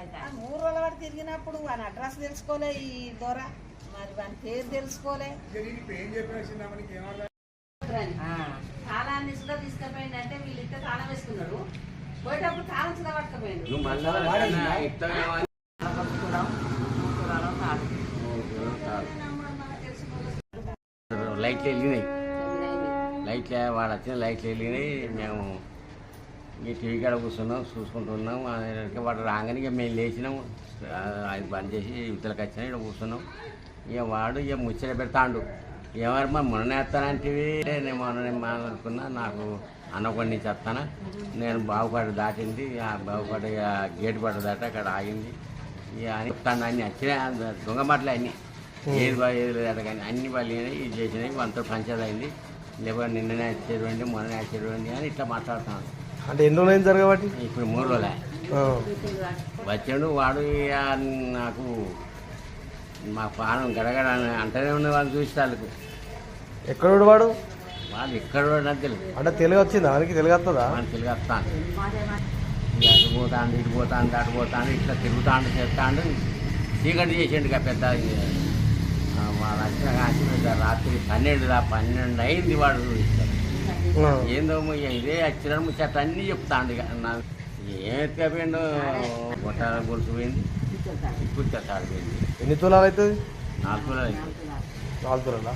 అయితే మూడు రోజుల తిరిగినప్పుడు వాని అడ్రస్ తెలుసుకోలే ఈ దూర. మరి వాని పేరు తెలుసుకోలే. అంటే లైట్లు వెళ్ళినాయి లైట్లు వాళ్ళు వచ్చిన లైట్లు వెళ్ళినాయి మేము ఈ టీవీ కాడ కూర్చున్నాం చూసుకుంటున్నాం ఆయనకి వాడు రాగానే ఇక మేము లేచినాం. అది బంద్ చేసి ఇవతలకి వచ్చినా ఇక్కడ కూర్చున్నాం. ఇక వాడు ఇక ముచ్చట పెడతాడు. ఎవరు మరి మొన్న వేస్తానంటివి? నేను మొన్న మాట్లాడుకున్నా నాకు అన్నకొండ నుంచి వస్తానా? నేను బాగుపడి దాటింది ఆ బాగుపడి గేట్ పడ దాట అక్కడ ఆగింది. ఇక అని తను అన్ని వచ్చినాయి దొంగ మాటలు అన్నీ. ఏది బాగా ఏది కానీ అన్ని వాళ్ళు ఇది చేసినాయి మనతో పంచాయతీ అయింది. లేకపోతే నిన్ననే వచ్చేటువంటి మొన్ననే వచ్చేటువంటి అని ఇట్లా మాట్లాడుతున్నాను అంటే ఎన్ని రోజులు జరగబట్టి? ఇప్పుడు మూడు రోజులే. వచ్చాడు వాడు ఇక నాకు మా పానం గడగడ అంటనే ఉన్న వాళ్ళు చూసి వాళ్ళకు. ఎక్కడ వాడు? వాళ్ళు ఎక్కడ కూడా తెలియదు అంటే తెలుగు వచ్చిందా ఆయనకి తెలుగు వస్తుందా తిరిగి వస్తాను అటు పోతాను ఇటు పోతాను అటు పోతాను ఇట్లా తిరుగుతాండు చేస్తాడు. చీకటి చేసిండు పెద్ద వచ్చిన కాసి పెద్ద రాత్రి పన్నెండు రా పన్నెండు అయింది వాడు ఆ. ఏందో ఇదే వచ్చిన ముచ్చట అన్నీ చెప్తాండు నాకు ఏం ఎత్తుకపోయిండు గొట్టాల గొలుసు పోయింది కూర్చోతాడు పోయింది. ఎన్ని తులాలు అవుతుంది? నాలుగు రోజులు అయింది. నాలుగు తులాలా?